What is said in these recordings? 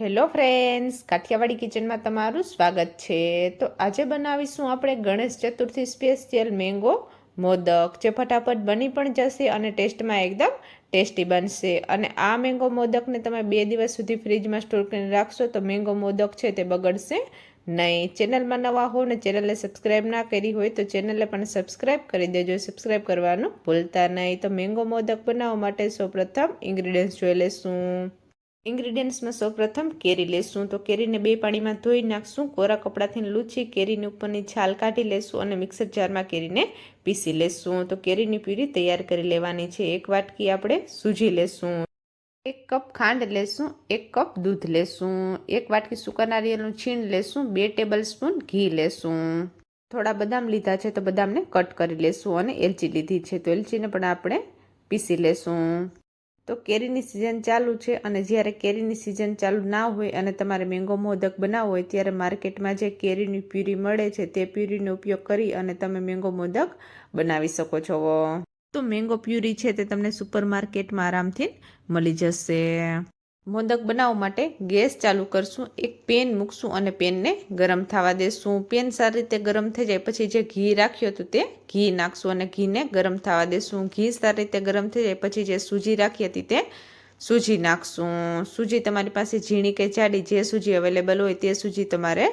Hello friends, Kathiawadi કિચનમાં તમારું સ્વાગત છે. તો આજે બનાવીશું આપણે ગણેશ ચતુર્થી સ્પેશિયલ મેંગો, મોદક. જે ફટાફટ બની પણ જશે અને ટેસ્ટમાં એકદમ ટેસ્ટી બનશે. અને આ મેંગો મોદકને તમે બે દિવસ સુધી ફ્રીજમાં સ્ટોર કરીને રાખશો તો મેંગો મોદક છે તે બગડશે નહીં. ચેનલમાં નવા હો ને ચેનલને સબસ્ક્રાઈબ ના કરી હોય તો ચેનલને પણ સબસ્ક્રાઈબ કરી દેજો. સબસ્ક્રાઈબ કરવાનું ભૂલતા નહીં. તો મેંગો મોદક બનાવવા માટે સૌપ્રથમ ઇન્ગ્રીડિયન્ટ્સ જોઈ લેશું. ઇન્ગ્રીડિયન્ટ્સમાં સૌપ્રથમ કેરી લેશું. તો કેરીને બે પાણીમાં ધોઈ નાખશું. કોરા કપડાથી લૂછી કેરીની ઉપરની છાલ કાઢી લેશું અને મિક્સર જારમાં કેરીને પીસી લેશું. તો કેરીની પ્યુરી તૈયાર કરી લેવાની છે. એક વાટકી આપણે સૂજી લેશું. એક કપ ખાંડ લેશું. એક કપ દૂધ લેશું. એક વાટકી સૂકા નારિયેળનું છીણ લેશું. બે ટેબલ સ્પૂન ઘી લેશું. થોડા બદામ લીધા છે તો બદામને કટ કરી લેશું અને એલચી લીધી છે. તો એલચીને પણ આપણે પીસી લેશું. તો કેરીની સિઝન ચાલુ છે અને જ્યારે કેરીની સિઝન ચાલુ ના હોય અને તમારે મેંગો મોદક બનાવવો હોય ત્યારે માર્કેટમાં જે કેરીની પ્યુરી મળે છે તે પ્યુરીનો ઉપયોગ કરી અને તમે મેંગો મોદક બનાવી શકો છો. તો મેંગો પ્યુરી છે તે તમને સુપર માર્કેટમાં આરામથી મળી જશે. મોદક બનાવવા માટે ગેસ ચાલુ કરશું, એક પેન મૂકશું અને પેનને ગરમ થવા દેશું. પેન સારી રીતે ગરમ થઈ જાય, પછી જે ઘી રાખ્યું હતું તે ઘી નાખશું અને ઘીને ગરમ થવા દેશું. ઘી સારી રીતે ગરમ થઈ જાય, પછી જે સૂજી રાખી હતી તે સૂજી નાખશું. સૂજી તમારી પાસે ઝીણી કે જાડી જે સૂજી અવેલેબલ હોય તે સૂજી તમારે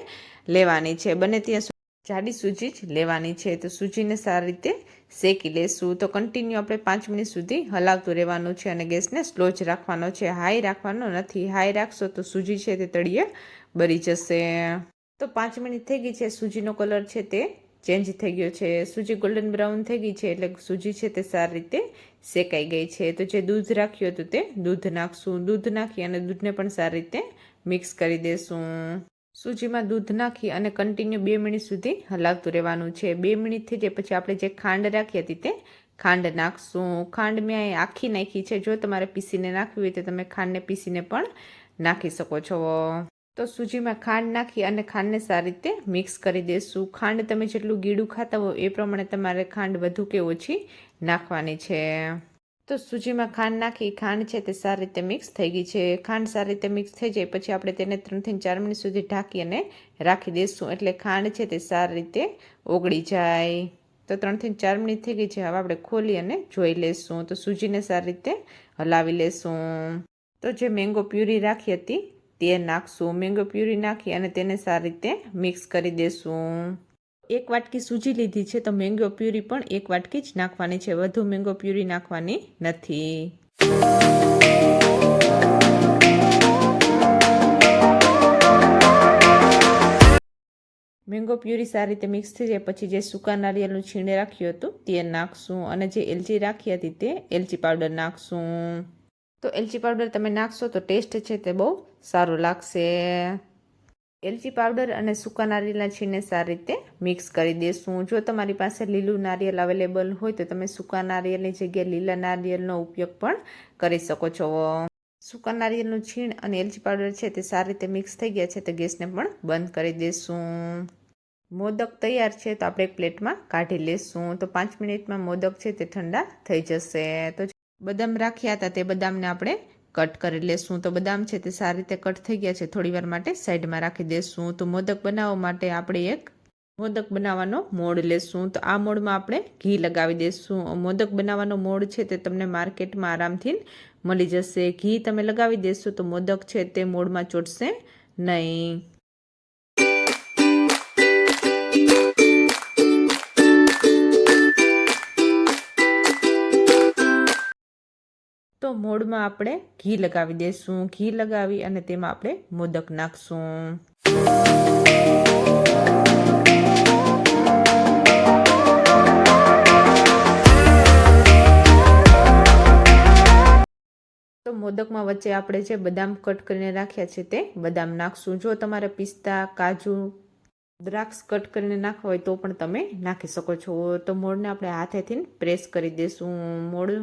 લેવાની છે. બને ત્યાં જાડી સૂજી જ લેવાની છે. તો સૂજીને સારી રીતે શેકી લેશું. તો કન્ટિન્યુ આપણે પાંચ મિનિટ સુધી હલાવતું રહેવાનું છે અને ગેસને સ્લો જ રાખવાનો છે. હાઈ રાખવાનો નથી. હાઈ રાખશો તો સૂજી છે તે તળીએ બરી જશે. તો પાંચ મિનિટ થઈ ગઈ છે. સૂજીનો કલર છે તે ચેન્જ થઈ ગયો છે. સૂજી ગોલ્ડન બ્રાઉન થઈ ગઈ છે એટલે સૂજી છે તે સારી રીતે શેકાઈ ગઈ છે. તો જે દૂધ રાખ્યું હતું તે દૂધ નાખશું. દૂધ નાખી અને દૂધને પણ સારી રીતે મિક્સ કરી દેશું. સૂજીમાં દૂધ નાખી અને કન્ટિન્યુ બે મિનિટ સુધી હલાવતું રહેવાનું છે. બે મિનિટ થઈ જાય પછી આપણે જે ખાંડ રાખી હતી તે ખાંડ નાખશું. ખાંડ મેં આખી નાખી છે. જો તમારે પીસીને નાખવી હોય તો તમે ખાંડને પીસીને પણ નાખી શકો છો. તો સૂજીમાં ખાંડ નાખી અને ખાંડને સારી રીતે મિક્સ કરી દેશું. ખાંડ તમે જેટલું ગીડું ખાતા હો એ પ્રમાણે તમારે ખાંડ વધુ કે ઓછી નાખવાની છે. તો સૂજીમાં ખાંડ નાખી, ખાંડ છે તે સારી રીતે મિક્સ થઈ ગઈ છે. ખાંડ સારી રીતે મિક્સ થઈ જાય પછી આપણે તેને ત્રણથી ચાર મિનિટ સુધી ઢાંકી અને રાખી દઈશું. એટલે ખાંડ છે તે સારી રીતે ઓગળી જાય. તો ત્રણથી ચાર મિનિટ થઈ ગઈ છે. હવે આપણે ખોલી અને જોઈ લેશું તો સૂજીને સારી રીતે હલાવી લેશું તો જે મેંગો પ્યુરી રાખી હતી તે નાખશું. મેંગો પ્યુરી નાખી અને તેને સારી રીતે મિક્સ કરી દેશું એક વાટકી સૂજી લીધી છે તો મેંગો પ્યુરી પણ એક વાટકી જ નાખવાની છે. વધુ મેંગો પ્યુરી નાખવાની નથી. મેંગો પ્યુરી સારી રીતે મિક્સ થઈ જાય. પછી જે સૂકા નારિયેળનું છીણે રાખ્યું હતું તે નાખશું અને જે એલચી રાખી હતી તે એલચી પાવડર નાખશું. તો એલચી પાવડર તમે નાખશો તો ટેસ્ટ છે તે બહુ સારું લાગશે. એલચી પાવડર અને સૂકા નારિયેળના છીણને સારી રીતે મિક્સ કરી દેશું. જો તમારી પાસે લીલું નારિયેળ અવેલેબલ હોય તો તમે સૂકા નારિયેળની જગ્યાએ લીલા નારિયેળનો ઉપયોગ પણ કરી શકો છો. સૂકા નારિયેળનું છીણ અને એલચી પાવડર છે તે સારી રીતે મિક્સ થઈ ગયા છે તો ગેસને પણ બંધ કરી દેશું. મોદક તૈયાર છે તો આપણે એક પ્લેટમાં કાઢી લેશું. તો પાંચ મિનિટમાં મોદક છે તે ઠંડા થઈ જશે. તો બદામ રાખ્યા હતા તે બદામને આપણે કટ કરી લેશું તો બદામ છે તે સારી રીતે કટ થઈ ગયા છે. થોડી વાર માટે સાઈડમાં રાખી દેશું. તો મોદક બનાવવા માટે આપણે એક મોદક બનાવવાનો મોડ લેશું. તો આ મોડમાં આપણે ઘી લગાવી દઈશું મોદક બનાવવાનો મોડ છે તે તમને માર્કેટમાં આરામથી મળી જશે. ઘી તમે લગાવી દેશો તો મોદક છે તે મોડમાં ચોટશે નહીં. તો મોડમાં આપણે ઘી લગાવી દઈશું ઘી લગાવી અને તેમાં આપણે મોદક નાખશું. તો મોદકમાં વચ્ચે આપણે જે બદામ કટ કરીને રાખ્યા છે તે બદામ નાખશું. જો તમારે પિસ્તા, કાજુ, દ્રાક્ષ કટ કરીને નાખવા હોય તો પણ તમે નાખી શકો છો. તો મોળને આપણે હાથેથી પ્રેસ કરી દઈશું મોળ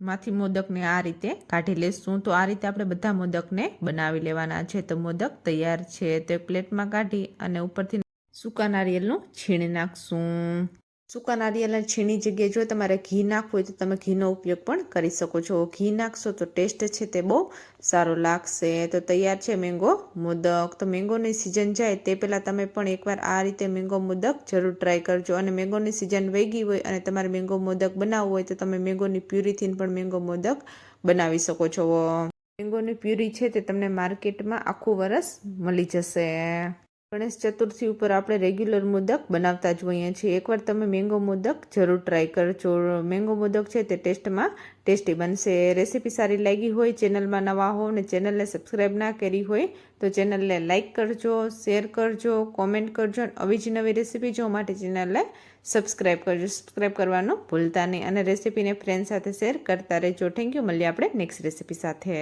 માંથી મોદકને આ રીતે કાઢી લેશું. તો આ રીતે આપણે બધા મોદકને બનાવી લેવાના છે. તો મોદક તૈયાર છે. તો એક પ્લેટમાં કાઢી અને ઉપરથી સૂકા નારિયેળનું છીણ નાખશું. સૂકા નારિયેળના છીણી જગ્યાએ જો તમારે ઘી નાખવું હોય તો તમે ઘીનો ઉપયોગ પણ કરી શકો છો. ઘી નાખશો તો ટેસ્ટ છે તે બહુ સારો લાગશે. તો તૈયાર છે મેંગો મોદક. તો મેંગોની સિઝન જાય તે પહેલાં તમે પણ એકવાર આ રીતે મેંગો મોદક જરૂર ટ્રાય કરજો. અને મેંગોની સિઝન વહી ગઈ હોય અને તમારે મેંગો મોદક બનાવવો હોય તો તમે મેંગોની પ્યુરીથી પણ મેંગો મોદક બનાવી શકો છો. મેંગોની પ્યુરી છે તે તમને માર્કેટમાં આખું વરસ મળી જશે. ગણેશ ચતુર્થી ઉપર આપણે રેગ્યુલર મોદક બનાવતા જ હોઈએ છીએ. એકવાર તમે મેંગો મોદક જરૂર ટ્રાય કરજો. મેંગો મોદક છે તે ટેસ્ટમાં ટેસ્ટી બનશે. રેસીપી સારી લાગી હોય, ચેનલમાં નવા હો ને ચેનલને સબસ્ક્રાઈબ ના કરી હોય, તો ચેનલને લાઇક કરજો શેર કરજો કોમેન્ટ કરજો અને આવી જ નવી રેસીપી જોવા માટે ચેનલને સબસ્ક્રાઈબ કરજો. સબસ્ક્રાઈબ કરવાનું ભૂલતા નહીં અને રેસીપીને ફ્રેન્ડ સાથે શેર કરતા રહેજો. થેન્ક યુ મળીએ આપણે નેક્સ્ટ રેસીપી સાથે.